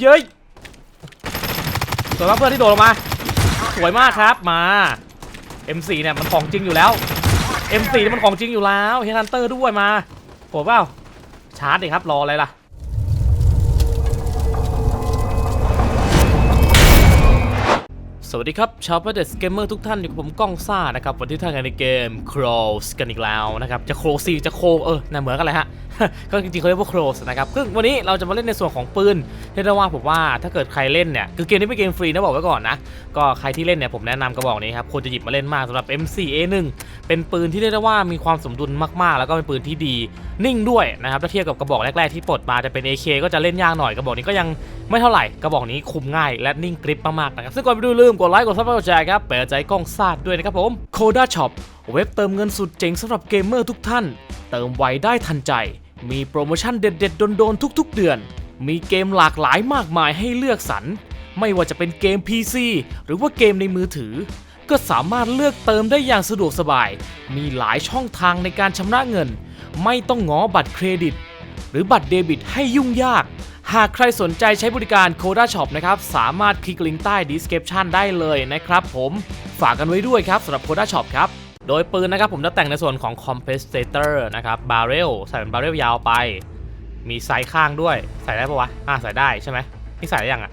เย้ยสวยมากเพื่อนที่โดดลงมา สวยมากครับมา M4 เนี่ยมันของจริงอยู่แล้ว M4 นี่มันของจริงอยู่แล้วเฮนันเตอร์ด้วยมาโหดเปล่าชาร์จดิครับรออะไรล่ะสวัสดีครับ ชาวประเดสเกมเมอร์ทุกท่านอยู่กับผมก้องซ่านะครับวันที่ท่านกันในเกม Crawls กันอีกแล้วนะครับ จะโคซีจะโคเออน่าเหมือนกันเลยฮะก็จริงๆเขาเรียกว่า Crawls นะครับซึ่งวันนี้เราจะมาเล่นในส่วนของปืนเรียกได้ว่าผมว่าถ้าเกิดใครเล่นเนี่ยคือเกมนี้เป็นเกมฟรีนะบอกไว้ก่อนนะก็ใครที่เล่นเนี่ยผมแนะนำกระบอกนี้ครับควรจะหยิบมาเล่นมากสำหรับ M4A1 เป็นปืนที่เรียกได้ว่ามีความสมดุลมากๆ แล้วก็เป็นปืนที่ดีนิ่งด้วยนะครับถ้าเทียบกับกระบอกแรกๆที่ปลดมาจะเป็น AK ก็จะเล่นยากหน่อยกระบอกนี้ก็ยังไม่เท่าไหร่กระบอกนี้คุมง่ายและนิ่งกริปมากๆนะครับซึ่งก่อนไปดูลืมกดไลค์กดซับสไครต์กดแชร์ครับเปิดใจกล้องซาดด้วยนะครับผม Coda Shop เว็บเติมเงินสุดเจ๋งสำหรับเกมเมอร์ทุกท่าน เติมไวได้ทันใจ มีโปรโมชั่นเด็ดๆโดนๆทุก ๆ เดือน มีเกมหลากหลายมากมายให้เลือกสรร ไม่ว่าจะเป็นเกม PC หรือว่าเกมในมือถือ ก็สามารถเลือกเติมได้อย่างสะดวกสบาย มีหลายช่องทางในการชำระเงิน ไม่ต้องง้อบัตรเครดิต หรือบัตรเดบิตให้ยุ่งยากหากใครสนใจใช้บริการ Coda Shop นะครับ สามารถคลิกลิงก์ใต้ description ได้เลยนะครับผม ฝากกันไว้ด้วยครับสำหรับ Coda Shop ครับ โดยปืนนะครับผมจะแต่งในส่วนของ compensator นะครับ barrel ใส่เป็น barrel ยาวไป มีไซส์ข้างด้วย ใส่ได้ปะวะ อ่าใส่ได้ใช่ไหมนี่ใส่ได้ยังอะ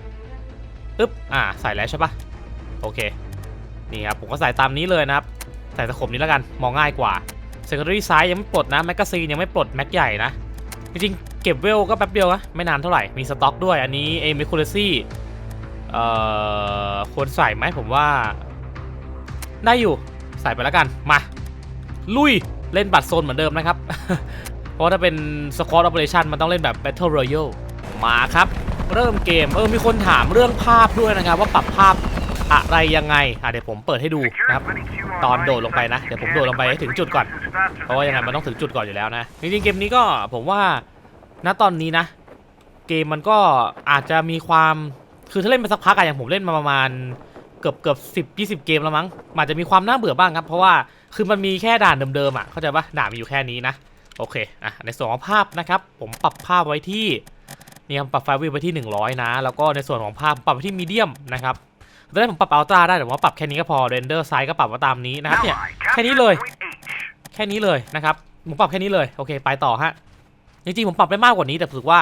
อึ๊บ อ่า ใส่แล้วใช่ปะโอเค นี่ครับ ผมก็ใส่ตามนี้เลยนะครับ ใส่ตะขบนี้แล้วกัน มองง่ายกว่า secondary size ยังไม่ปลดนะ แมกกาซีนยังไม่ปลดแม็กใหญ่นะ จริงๆ เก็บเวลก็แป๊บเดียวนะ ไม่นานเท่าไหร่ มีสต็อกด้วย อันนี้เอมิคูลซี่เอ่อ ควรใส่ไหมผมว่า ได้อยู่ ใส่ไปแล้วกัน มา ลุย เล่นบัตรโซนเหมือนเดิมนะครับ เพราะถ้าเป็น Squad Operation มันต้องเล่นแบบ Battle Royale มาครับ เริ่มเกม เออ มีคนถามเรื่องภาพด้วยนะครับ ว่าปรับภาพอะไรยังไง อะเดี๋ยวผมเปิดให้ดูนะครับ ตอนโดดลงไปนะ เดี๋ยวผมโดดลงไปให้ถึงจุดก่อน เพราะว่ายังไงมันต้องถึงจุดก่อนอยู่แล้วนะ จริงๆเกมนี้ก็ผมว่า ณ ตอนนี้นะ เกมมันก็อาจจะมีความ คือถ้าเล่นไปสักพักอะอย่างผมเล่นมาประมาณ เกือบเกือบสิบยี่สิบเกมแล้วมั้งอาจจะมีความน่าเบื่อบ้างครับ เพราะว่าคือมันมีแค่ด่านเดิมๆอะเข้าใจปะด่านมีอยู่แค่นี้นะโอเคอะในส่วนของภาพนะครับ ผมปรับภาพไว้ที่นี่ครับปรับไฟวิวไว้ที่ 100 นะ แล้วก็ในส่วนของภาพปรับไว้ที่มีเดียมนะครับตอนแรกผมปรับอัลตร้าได้แต่ว่าปรับแค่นี้ก็พอเรนเดอร์ไซส์ก็ปรับไว้ตามนี้นะครับเนี่ยแค่นี้เลย แค่นี้เลยนะครับผมปรับแค่นี้เลยโอเค ไปต่อฮะจริงๆผมปรับได้มากกว่านี้แต่รู้สึกว่า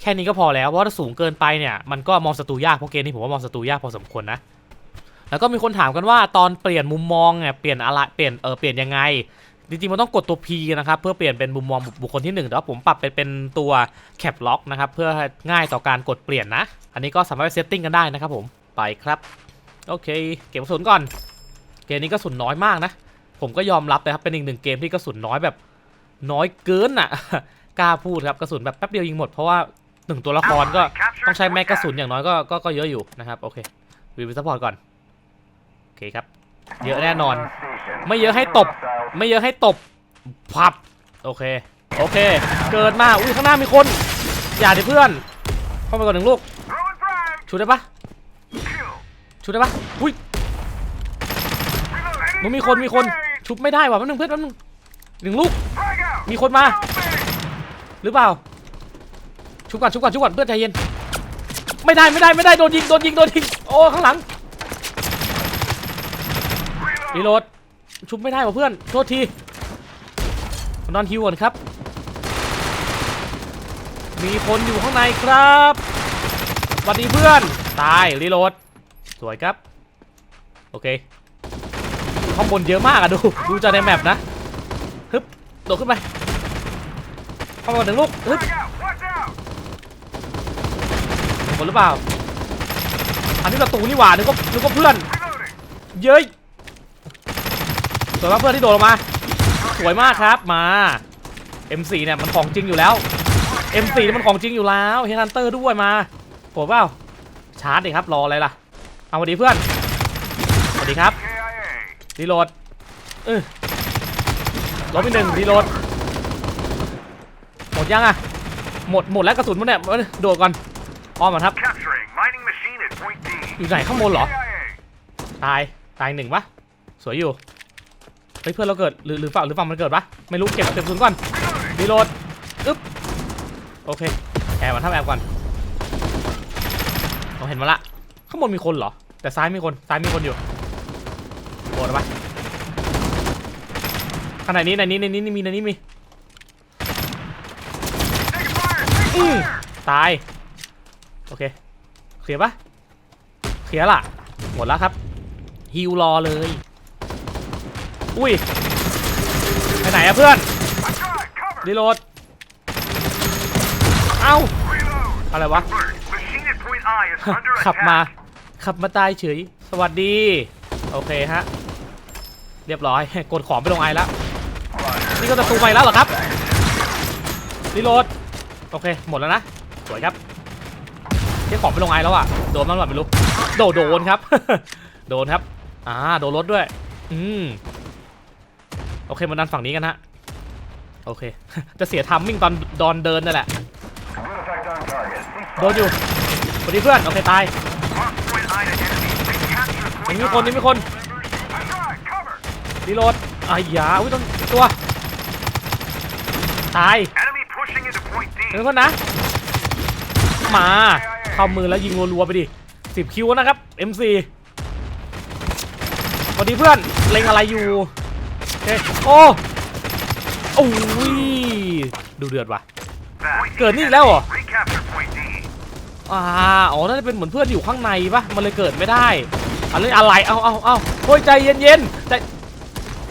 แค่นี้ก็พอแล้วเพราะถ้าสูงเกินไปเนี่ยมันก็มองศัตรูยากเพราะเกมนี้ผมว่ามองศัตรูยากพอสมควรนะ แล้วก็มีคนถามกันว่าตอนเปลี่ยนมุมมองเนี่ยเปลี่ยนอะไรเปลี่ยนเออเปลี่ยนยังไงจริงๆมันต้องกดตัว P นะครับเพื่อเปลี่ยนเป็นมุมมองบุคคลที่หนึ่งแต่ว่าผมปรับไปเป็นตัว Cap Lock นะครับเพื่อง่ายต่อการกดเปลี่ยนนะ อันนี้ก็สามารถไปเซตติ้งกันได้นะครับผมไปครับโอเค เก็บกระสุนก่อน เกมนี้กระสุนน้อยมากนะ ผมก็ยอมรับนะครับเป็นอีกหนึ่งเกมที่กระสุนน้อยแบบน้อยเกินอะกล้าพูดครับกระสุนแบบแป๊บเดียวยิงหมดเพราะว่าหนึ่งตัวละครก็ต้องใช้แม็กกระสุนอย่างน้อยก็ก็ก็เยอะอยู่นะครับโอเควีวิซัพพอร์ตก่อน เคครับ เยอะแน่นอน ไม่เยอะให้ตบ ไม่เยอะให้ตบพับ โอเค โอเค เกิดมา อุ้ยข้างหน้ามีคน อย่าดิเพื่อน เข้าไปก่อนหนึ่งลูกชูได้ปะชูได้ปะอุ้ยมันมีคนมีคน ชุบไม่ได้ว่ะแป๊บนึงเพื่อนแป๊บนึงหนึ่งลูก มีคนมา หรือเปล่า ชุบก่อนชุบก่อนชุบก่อนเพื่อนใจเย็น ไม่ได้ไม่ได้ไม่ได้โดนยิงโดนยิงโดนยิง โอ้ข้างหลัง รีโหลด ชุบไม่ได้ว่ะเพื่อน โทษทีนอนฮิวก่อนครับ มีคนอยู่ข้างในครับสวัสดีเพื่อน ตาย รีโหลด สวยครับ โอเค ข้างบนเยอะมากอะดู ดูจากในแมปนะ ฮึบ โดดขึ้นไปเข้ามาหนึ่งลูก ฮึบหมดหรือเปล่า อันนี้ประตูนี่หว่านึกว่านึกว่าเพื่อน เย้ยส วยมากเพื่อนที่โดดลงมา สวยมากครับมา M4 เนี่ยมันของจริงอยู่แล้ว M4 นี่มันของจริงอยู่แล้วเฮนันเตอร์ด้วยมาโหดเปล่าชาร์จดิครับรออะไรล่ะ เอาสวัสดีเพื่อนสวัสดีครับรีโหลดเออลบไปหนึ่งรีโหลดหมดยังอะหมดหมดแล้วกระสุนมันเนี่ยโดดก่อนอ้อมก่อนครับอยู่ไหนข้างบนเหรอ ตาย ตายหนึ่งปะสวยอยู่ เฮ้ยเพื่อนเราเกิดหรือหรือฝั่งหรือฝั่งมันเกิดปะไม่รู้เก็บเก็บกระสุนก่อนรีโหลดอึ๊บโอเคแอบก่อนทับแอบก่อนเราเห็นมาละข้างบนมีคนเหรอ แต่ซ้ายมีคนซ้ายมีคนอยู่โดดไปข้างในนี้ในนี้ในนี้มีในนี้มีอืมตายโอเคเคลียร์ปะเคลียร์ละหมดแล้วครับฮิวรอเลย อุ้ย ไปไหนอะเพื่อน I got it! Cover! รีโหลด เอ้า Reload! อะไรวะ Alert! Machine at point I is under ขับมา attack. ขับมาตายเฉย สวัสดี โอเคฮะ เรียบร้อย กดของไปลงไอแล้ว นี่ก็จะตูใหม่แล้วเหรอครับ รีโหลด โอเค หมดแล้วนะ สวยครับเรียกของไปลงไอแล้วอะ โดนมั้งหรือเปล่าไม่รู้ โดนโดนครับ โดนครับ อ่า โดนรถด้วย อืม โอเคมาดันฝั่งนี้กันฮะโอเค จะเสียทัมมิ่งตอนดอนเดินนั่นแหละโดนอยู่สวัสดีเพื่อน โอเค ตายยังมีคนยังมีคนรีโหลดอ้ายาอุ้ยโดนตัว ตายเดี๋ยวก่อนนะ มาเข้ามือแล้วยิงรัวๆไปดิสิบคิวนะครับ MC สวัสดีเพื่อน เล็งอะไรอยู่ โอเคโอ้โอ้ยดูเดือดว่ะ เกิดนี่อีกแล้วเหรออ่าอ๋อน่าจะเป็นเหมือนเพื่อนอยู่ข้างในปะมันเลยเกิดไม่ได้อะไรอะไรเอาเอาเอาโอ้ยใจเย็นเย็นๆใจ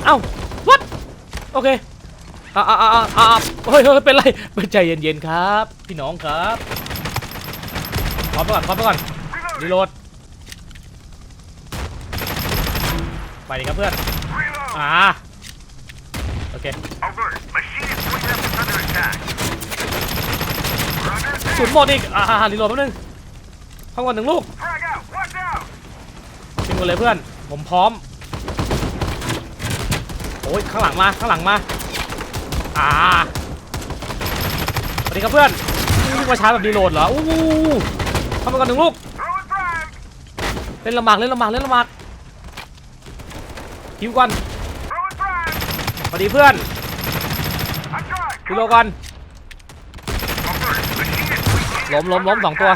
เอ้า what โอเคอ่าอ่าอ่าอ่าเฮ้ยเฮ้ยเป็นไรเป็นใจเย็นเย็นๆครับ พี่น้องครับพร้อมไปก่อนพร้อมไปก่อนรีโหลดไปดิครับเพื่อนอ่า We're under สุ attack. ดหมดอีก อ่ารีโหลดแป๊บนึงเข้าก่อนหนึ่งลูก Frag out! Watch out! ยิงหมดเลยเพื่อน ผมพร้อม โอ้ย ข้างหลังมา ข้างหลังมา อ่าสวัสดีครับเพื่อนนี่มาช้าแบบรีโหลดเหรอ อู้หูเข้ามาก่อนหนึ่งลูก Throwing frag! เล่นลำบาก เล่นลำบาก เล่นลำบากคิวก่อน Throwing frag! ส วัสดีเพื่อน I got it! รีโหลดก่อนล้มล้มล้มสองตัว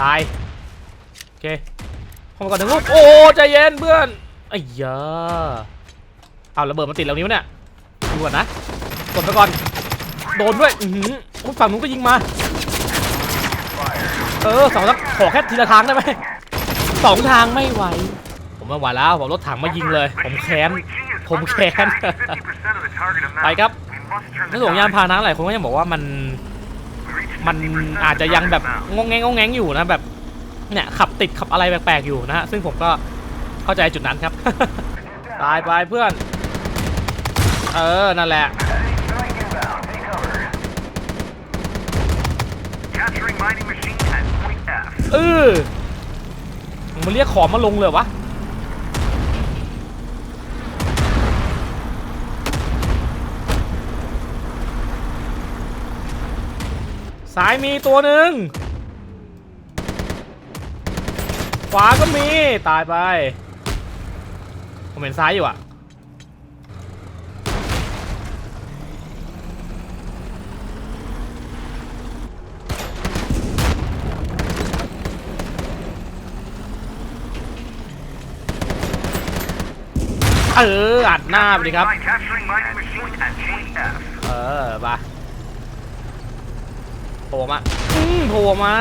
ตาย โอเคเข้ามาก่อนหนึ่งลูกโอ้ใจเย็นเพื่อนไอ้ยาเอาระเบิดมาติดแล้วนิ้วเนี่ยดูก่อนนะกดไปก่อน โดนด้วยอือหือฝั่งนู้นก็ยิงมา เออสองทางขอแค่ทีละทางได้ไหมสองทางไม่ไหว ผมไม่ไหวแล้วผมรถถังมายิงเลย ผมแค้น ผมแค้น ไปครับในส่วนของยานพาหนะหลายคนก็ยังบอกว่ามัน มันอาจจะยังแบบงงแงงงงแงงอยู่นะแบบ เนี่ยขับติดขับอะไรแปลกๆอยู่นะฮะ ซึ่งผมก็เข้าใจจุดนั้นครับ ตายไปเพื่อน เออ นั่นแหละ Capturing mining machine at point F. เออมึงมาเรียกของมาลงเลยวะ ซ้ายมีตัวหนึ่งขวาก็มีตายไป ผมเห็นซ้ายอยู่อะเอออัดหน้าไปดิครับ Capturing mining machine at point F. เออมาโผ ล่มาอืมโผล่มา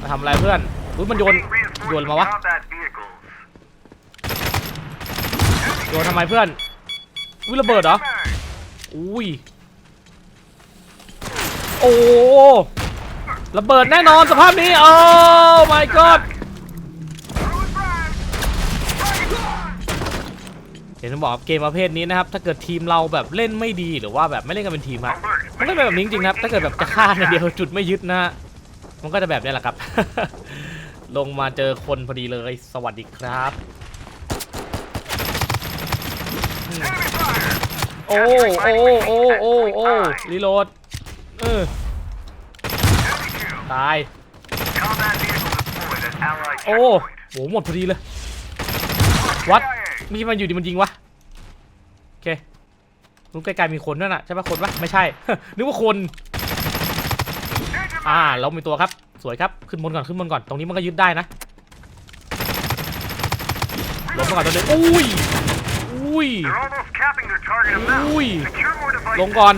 มาทำอะไรเพื่อนอุ้ยมันโยน โยนมาวะ โยนทำไมเพื่อน อุ้ยระเบิดเหรอ อุ้ย โอ้ ระเบิดแน่นอนสภาพนี้ โอ้ my god เห็นบอกเกมประเภทนี้นะครับถ้าเกิดทีมเราแบบเล่นไม่ดีหรือว่าแบบไม่เล่นกันเป็นทีมอะมันก็เป็นแบบนี้จริงๆครับ ถ้าเกิดแบบจะฆ่ากันเดียวจุดไม่ยึดนะฮะมันก็จะแบบนี้แหละครับ ลงมาเจอคนพอดีเลยสวัสดีครับ โอ้โอ้โอ้โอ้โอ้รีโหลดเออตายโอ้โหหมดพอดีเลยวัด มีมันอยู่ดีมันยิงวะโอเครู้ไกลๆมีคนด้วยน่ะใช่ปะคนปะไม่ใช่ นึกว่าคน อ่าเรามีตัวครับ สวยครับ ขึ้นบนก่อนขึ้นบนก่อน ตรงนี้มันก็ยึดได้นะลงมาก่อนตัวนึงอุ้ย อุ้ย They're almost capping their target amount. Ui. Secure more devices. ลงก่อน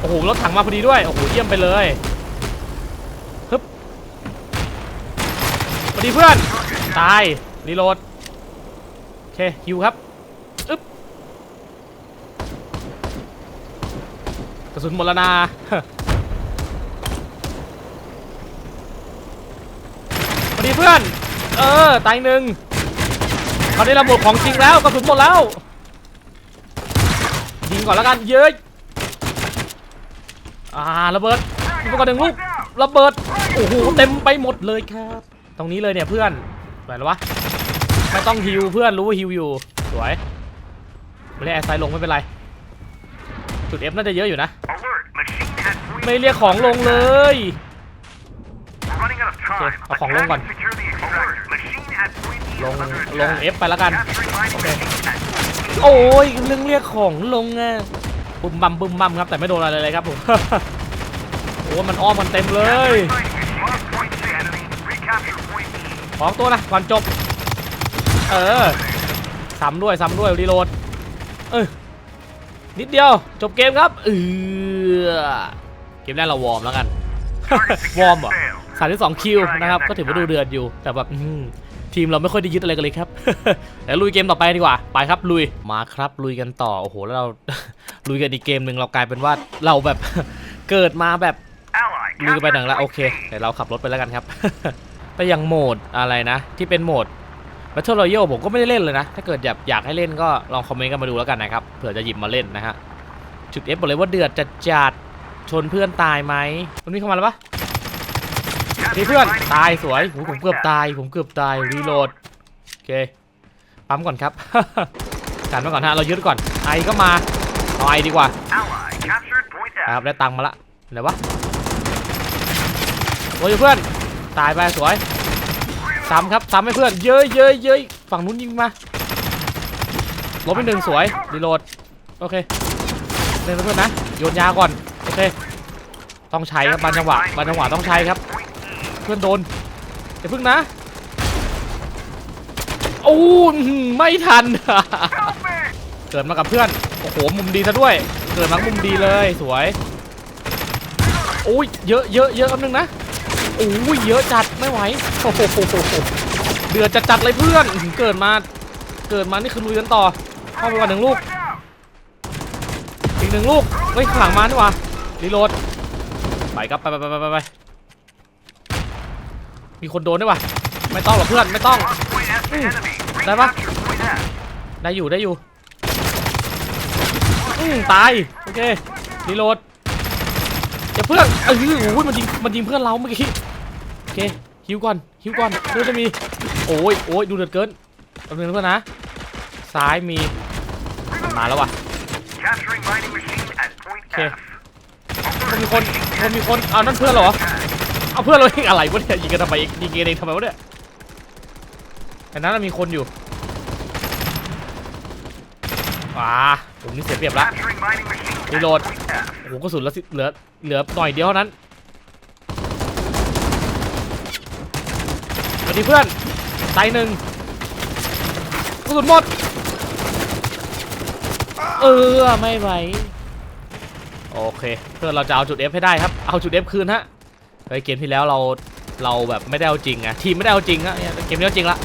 โอ้โห รถถังมาพอดีด้วย โอ้โห เยี่ยมไปเลยฮึบสวัสดีเพื่อน ตาย รีโหลด เคฮิวครับอึ๊บกระสุนหมดแล้วนาสวัสดีเพื่อน เออ ตายหนึ่งคราวนี้เราหมดของจริงแล้วกระสุนหมดแล้ว ยิงก่อนแล้วกัน เย้อ่าระเบิดยิงไปก่อนหนึ่งลูกระเบิด โอ้โห เต็มไปหมดเลยครับ ตรงนี้เลยเนี่ยเพื่อน ไหนแล้ววะ ไม่ต้องฮิวเพื่อนรู้ว่าฮิวอยู่สวยไม่ได้แอร์ไซด์ลงไม่เป็นไร จุดเอฟน่าจะเยอะอยู่นะ ไม่เรียกของลงเลยเอาของลงก่อน ลงลงเอฟไปแล้วกัน โอเค โอ้ยเรื่องเรียกของลงไงบุ้มบัมบุ้มบัมครับ แต่ไม่โดนอะไรเลยครับผมโอ้มันอ้อมมันเต็มเลยของตัวนะก่อนจบ เออซ้ำด้วยซ้ำด้วยรีโหลดเออนิดเดียวจบเกมครับเออเกมแรกเราวอร์มแล้วกัน วอร์มเหรอสามที่สองคิวนะครับ ก็ถือว่าดูเดือดอยู่ แต่แบบทีมเราไม่ค่อยได้ยึดอะไรกันเลยครับแล้วลุยเกมต่อไปดีกว่า ไปครับลุย มาครับลุยกันต่อ โอ้โห แล้วเรา ลุยกันอีกเกมหนึ่งเรากลายเป็นว่าเราแบบเกิดมาแบบลุยไปหนังแล้วโอเคเดี๋ยวเราขับรถไปแล้วกันครับแต่อย่างโหมดอะไรนะ ที่เป็นโหมด Battle Royale ผมก็ไม่ได้เล่นเลยนะ ถ้าเกิดอยากอยากให้เล่นก็ลองคอมเมนต์กันมาดูแล้วกันนะครับ เผื่อจะหยิบมาเล่นนะฮะ จุด F บอกเลยว่าเดือดจัดจัดชนเพื่อนตายไหมมันมีเข้ามาแล้วปะนี่เพื่อนตายสวยผมเกือบตาย ผมเกือบตายรีโหลดโอเคปั๊มก่อนครับกันมาก่อนฮะเรายึดก่อนไอก็มาเอาไอดีกว่าครับได้ตังค์มาละไหนวะโอ้ยเพื่อนตายไปสวย ซ้ำครับซ้ำให้เพื่อน เย้ยเย้ยเย้ยฝั่งนู้นยิงมาลบไปหนึ่งสวยรีโหลดโอเคเล่นไปเพื่อนนะโยนยาก่อนโอเคต้องใช้ครับบานจังหวะบานจังหวะต้องใช้ครับ เพื่อนโดนอย่าพึ่งนะโอ้อื้อหือไม่ทันเกิดมากับเพื่อนโอ้โหมุมดีซะด้วย เกิดมามุมดีเลยสวยโอ้ยเยอะเยอะเยอะคำนึงนะ โอ้ยเยอะจัดไม่ไหวโอ้โหเดือดจัดจัดๆเลยเพื่อนเกิดมาเกิดมานี่คือลุยกันต่อเข้าไปก่อนหนึ่งลูกอีกหนึ่งลูกเฮ้ยข้างหลังมาดีกว่ารีโหลดไปครับไปไปไปไปไปมีคนโดนด้วยวะไม่ต้องหรอกเพื่อนไม่ต้อง Lost point F to Mm. enemy. Đây bác. Recapture point F. ได้อยู่ได้อยู่อืมตายโอเครีโหลดเดี๋ยวเพื่อนเออโอ้ยมันยิงมันยิงเพื่อนเราเมื่อกี้ เคฮิวก่อนฮิวก่อนเพื่อจะมีโอ้ยโอ้ยดูเดือดเกินเอาเงินเพื่อนนะซ้ายมีมาแล้วว่ะ Capturing mining machine at point Okay. F. มันมีคนมันมีคนเอานั่นเพื่อนเหรอเอาเพื่อนเราเองอะไรวะเนี่ยยิงกันทำไมยิงกันเองทำไมวะเนี่ยแต่นั้นมีคนอยู่ว้าผมนี่เสียเปรียบละ Capturing mining machine at Reload. point F. โอ้โหกระสุนละสิเหลือเหลือหน่อยเดียวเท่านั้นสวัส ดีเพื่อนตายหนึ่งกระสุนหมด เออ ไม่ไหว โอเค เพื่อนเราจะเอาจุด F ให้ได้ครับ เอาจุด F คืนฮะเฮ้ยเกมที่แล้วเราเราแบบไม่ได้เอาจริงอะทีมไม่ได้เอาจริงอะเนี่ยเกมนี้เอาจริงละ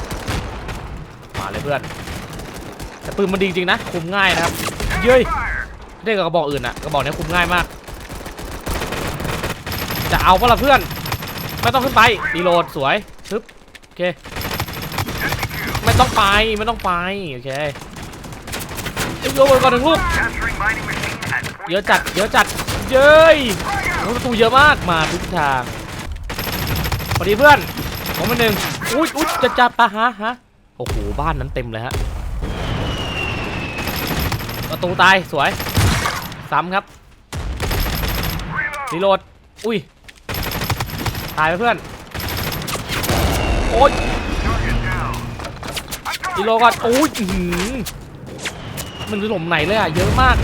มาเลยเพื่อน แต่ปืนมันดีจริงนะ คุมง่ายนะครับ เย้ย Fire. เล่นกับกระบอกอื่นอะกระบอกนี้คุมง่ายมาก จะเอาปะล่ะเพื่อน ไม่ต้องขึ้นไปรีโหลดสวย เค ไม่ต้องไป ไม่ต้องไป โอเคเอ้ยโยนก่อนหนึ่งลูก เยอะจัด เยอะจัด เย้ยประตูเยอะมาก มาทุกทางสวัสดีเพื่อน ผมเป็นหนึ่งอุ้ยอุ้ยจะจับปะฮะฮะ โอ้โห บ้านนั้นเต็มเลยฮะ ประตูตาย สวย ซ้ำครับรีโหลด อุ้ย ตายไปเพื่อน โอ้ยดีโลก่อนโอ้ยหือมันคือหล่มไหนเลยอะ เยอะมาก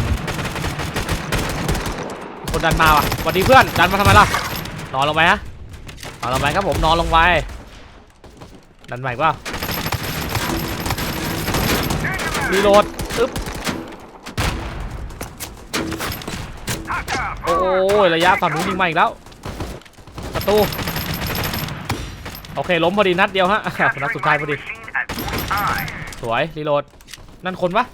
คนดันมาว่ะสวัสดีเพื่อน ดันมาทำไมล่ะ นอนลงไปฮะนอนลงไปครับผม นอนลงไป ดันใหม่ป่ะรีโหลดอึ๊บโอ้ยระยะฝั่งนู้นยิงมาอีกแล้ว ประตู โอเคล้มพอดีนัดเดียวฮะนัดสุดท้ายพอดี Machine at point I. สวยรีโหลด นั่นคนปะ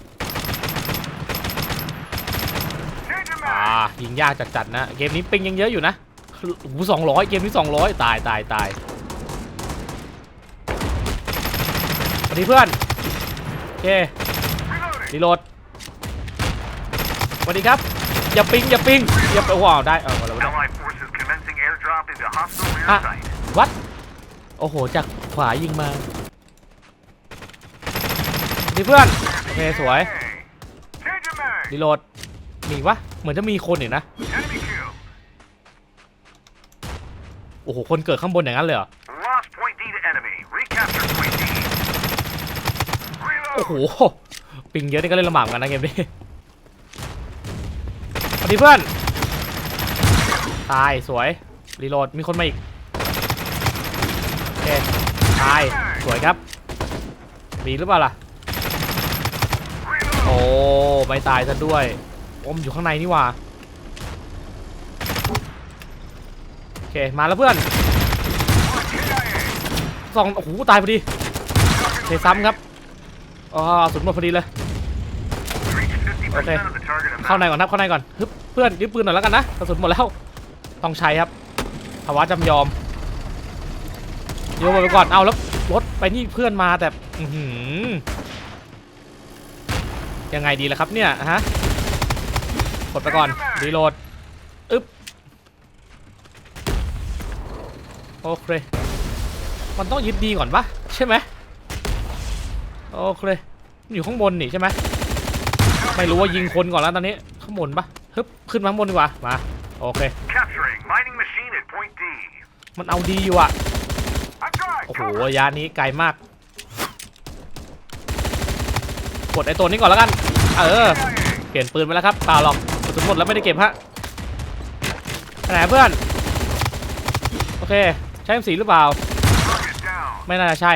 Danger อ่า mag. ยิงยากจัดๆนะ เกมนี้ปิงยังเยอะอยู่นะโอ้โหสองร้อยเกมนี้สองร้อยตายตายตายสวัสดีเพื่อน โอเค Reloading. รีโหลดสวัสดีครับ อย่าปิงอย่าปิงอย่าไปว้าวได้ เออมาแล้วนะ Allied forces commencing airdrop into hostile rear Ah. site. วัด โอ้โห จากขวายิงมาดีเพื่อน โอเค สวย Hey. Danger mag. รีโหลดมีวะ เหมือนจะมีคนอยู่นะ โอ้โห คนเกิดข้างบนอย่างนั้นเลยเหรอ โอ้โห ปิงเยอะนี่ก็เล่นลำบากเหมือนกันนะเกมนี้สวัสดีเพื่อน ตาย สวย รีโหลด มีคนมาอีกายสวยครับ มีหรือเปล่าล่ะ โอ้ไม่ตายซะด้วยอมอยู่ข้างในนี่หว่าโอเคมาแล้วเพื่อนสองโอ้โหตายพอดีเคซ้ำครับอ๋อสุดหมดพอดีเลย Reach 50% Okay. of the target เข้าในก่อนครับเข้าในก่อนฮึบเพื่อนยืมปืนหน่อยแล้วกันนะกระสุนหมดแล้วต้องใช้ครับภาวะจำยอม โยนไปก่อนเอาแล้วรถไปนี่เพื่อนมาแต่อือหือยังไงดีล่ะครับเนี่ยฮะกดไปก่อนรีโหลดอึ๊บโอเคมันต้องยึดดีก่อนปะใช่ไหมโอเคมันอยู่ข้างบนนี่ใช่ไหมไม่รู้ว่ายิงคนก่อนแล้วตอนนี้ข้างบนปะฮึบขึ้นมาข้างบนดีกว่ามาโอเค Capturing mining machine at point D. มันเอาดีอยู่อะ I've got โอ้โหระยะนี้ไกลมาก กดไอ้ตัวนี้ก่อนแล้วกัน เออ เปลี่ยนปืนไปแล้วครับเปล่าหรอกกระสุนหมดแล้วไม่ได้เก็บฮะไปไหนเพื่อน โอเค ใช้ M4 หรือเปล่า ไม่น่าจะใช่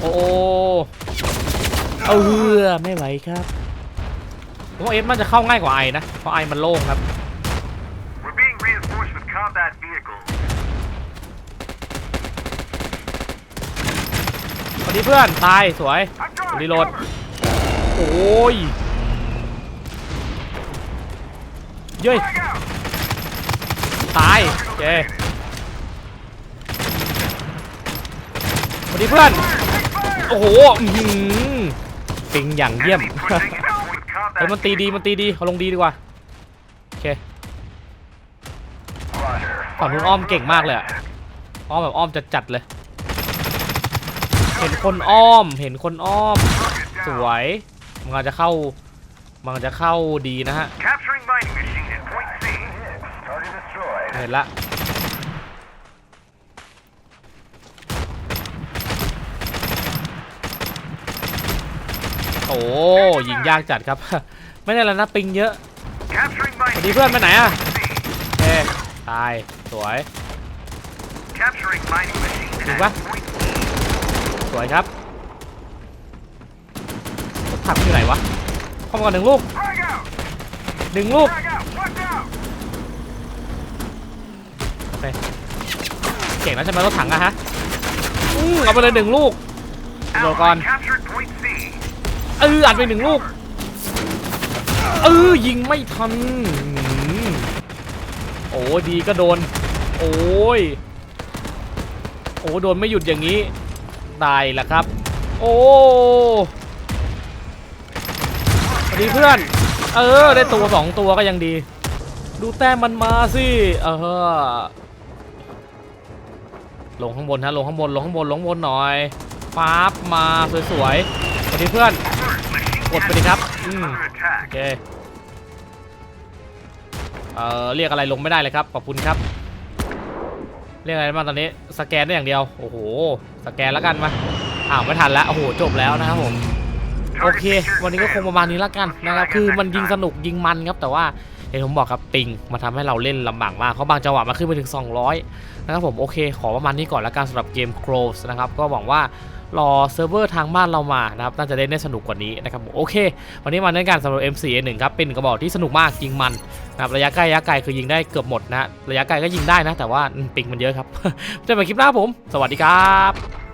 โอ้โอเออไม่ไหวครับผมว่าเอสมันจะเข้าง่ายกว่าไอนะ เพราะไอมันโล่งครับ combat vehicles. สวัสดีเพื่อน ตาย สวย I've got Reload. cover. โอ้ย เย้ย Frag out. ตาย โอเคสวัสดีเพื่อนโอ้โหอื้อหือปิงอย่างเยี่ยม Enemy pushing into point เฮ้ย combat. มันตีดี มันตีดี เอาลงดีดีกว่า ฝั่งนู้นอ้อมเก่งมากเลยอะอ้อมแบบอ้อมจัดจัดๆเลย เห็นคนอ้อม เห็นคนอ้อม Target ส down. วย มันอาจจะเข้า มันอาจจะเข้าดีนะฮะ Capturing mining machine at point C. Target destroyed. เห็นละโอ้ยิงยากจัดครับ ไม่ได้แล้วนะปิงเยอะ Capturing สวัส mining ดีเพื่อนไปไหนอะ C. โอเคตาย สวย Capturing mining machine Được at quá. point E. สวยครับรถถังอยู่ไหนวะเข้ามาก่อนหนึ่งลูก Frag out. หนึ่งลูก Frag out. Watch out. เก่งแล้วใช่ไหมรถถังอะฮะอือเอาไปเลยหนึ่งลูก Rồi Ally con. captured point C. เอออัดไปหนึ่งลูกเออยิงไม่ทันอืมโอ้ดีก็โดน โอ้ย โอ้โดนไม่หยุดอย่างนี้ ตายละครับ โอ้สวัสดีเพื่อน เออ ได้ตัวสองตัวก็ยังดี ดูแต้มมันมาสิ เออ ลงข้างบนฮะ ลงข้างบน ลงข้างบน ลงข้างบนหน่อยฟ้าบมาสวยๆสวัสดีเพื่อน First, machine Gột vào đi khắp. is Ừ. under attack. โอเค เออเรียกอะไรลงไม่ได้เลยครับ ขอบคุณครับ เรียกอะไรบ้างตอนนี้สแกนได้อย่างเดียว โอ้โห สแกนแล้วกันมาอ้าวไม่ทันแล้วโอ้โหจบแล้วนะครับผมโอเค วันนี้ก็คงประมาณนี้ละกันนะครับคือมันยิงสนุกยิงมันครับแต่ว่าเห็นผมบอกครับปิงมาทำให้เราเล่นลำบากมากเขาะบางจังหวะมาขึ้นไปถึง 200 นะครับผมโอเค ขอประมาณนี้ก่อนละกันสำหรับเกม Crows นะครับก็หวังว่า รอเซิร์ฟเวอร์ทางบ้านเรามานะครับน่าจะเล่นได้สนุกกว่านี้นะครับผมโอเค วันนี้มาเล่นกันสำหรับ M4A1 ครับเป็นกระบอกที่สนุกมากยิงมันนะครับระยะใกล้ระยะไกลคือยิงได้เกือบหมดนะระยะไกลก็ยิงได้นะ แต่ว่าปิงมันเยอะครับเจอกันคลิปหน้าผม สวัสดีครับ